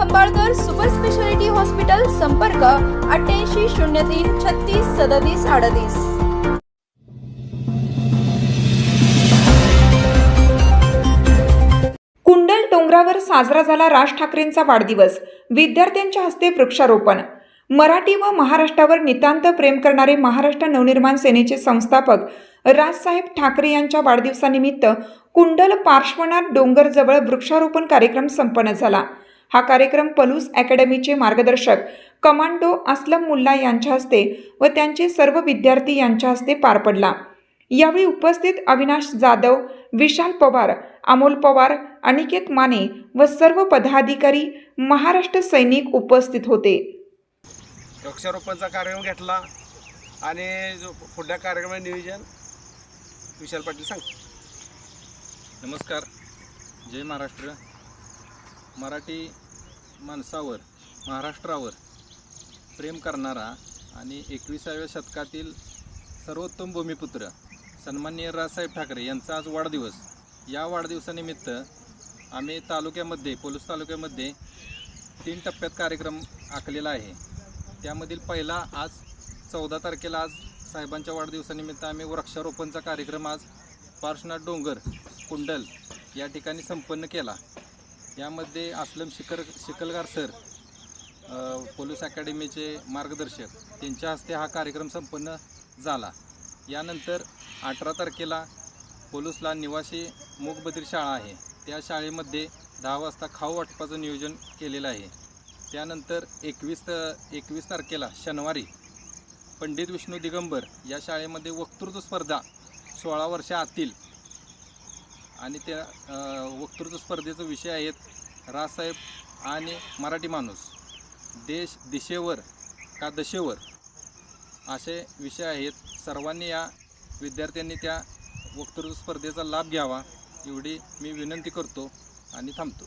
Khambalkar super speciality hospital संपर्क अठ्ठ्याऐंशी शून्य तीन छत्तीस सदतीस अडतीस. कुंडल डोंगरावर साजरा झाला राज ठाकरेंचा वाढदिवस. विद्यार्थ्यांच्या हस्ते वृक्षारोपण. मराठी व महाराष्ट्रावर नितांत प्रेम करणारे महाराष्ट्र नवनिर्माण सेनेचे संस्थापक राजसाहेब ठाकरे यांच्या वाढदिवसानिमित्त कुंडल पार्श्वनाथ डोंगरजवळ वृक्षारोपण कार्यक्रम संपन्न झाला. हा कार्यक्रम पलूस अकॅडमीचे मार्गदर्शक कमांडो असलम मुल्ला यांच्या हस्ते व त्यांचे सर्व विद्यार्थी यांच्या हस्ते पार पडला. यावेळी उपस्थित अविनाश जाधव विशाल पवार अमोल पवार अनिकेत माने व सर्व पदाधिकारी महाराष्ट्र सैनिक उपस्थित होते. वृक्षारोपणचा कार्यक्रम घेतला आणि जो पुढल्या कार्यक्रमाचे नियोजन विशाल पाटील सांग. नमस्कार. जय महाराष्ट्र. मराठी माणसावर महाराष्ट्रावर प्रेम करणारा आणि एकविसाव्या शतकातील सर्वोत्तम भूमिपुत्र सन्माननीय राजसाहेब ठाकरे यांचा आज वाढदिवस. या वाढदिवसानिमित्त आम्ही तालुक्यामध्ये पोलीस तालुक्यामध्ये तीन टप्प्यात कार्यक्रम आखलेला आहे. त्यामधील पहिला आज चौदा तारखेला आज साहेबांच्या वाढदिवसानिमित्त आम्ही वृक्षारोपणचा कार्यक्रम आज पार्श्वनाथ डोंगर कुंडल या ठिकाणी संपन्न केला. यामध्ये असलम शिकर शिकलगार सर पोलीस अकॅडमीचे मार्गदर्शक त्यांच्या हस्ते हा कार्यक्रम संपन्न झाला. यानंतर अठरा तारखेला पोलूसला निवासी मूकबधीर शाळा आहे. त्या शाळेमध्ये दहा वाजता खाऊ वाटपाचं नियोजन केलेलं आहे. त्यानंतर एकवीस एकवीस तारखेला शनिवारी पंडित विष्णू दिगंबर या शाळेमध्ये वक्तृत्व स्पर्धा सोळा वर्षा आतील आणि त्या वक्तृत्व स्पर्धेचा विषय आहेत रासाहेब आणि मराठी माणूस. देश दिशेवर का दशेवर? असे विषय आहेत. सर्वांनी या विद्यार्थ्यांनी त्या वक्तृत्व स्पर्धेचा लाभ घ्यावा एवढी मी विनंती करतो आणि थांबतो.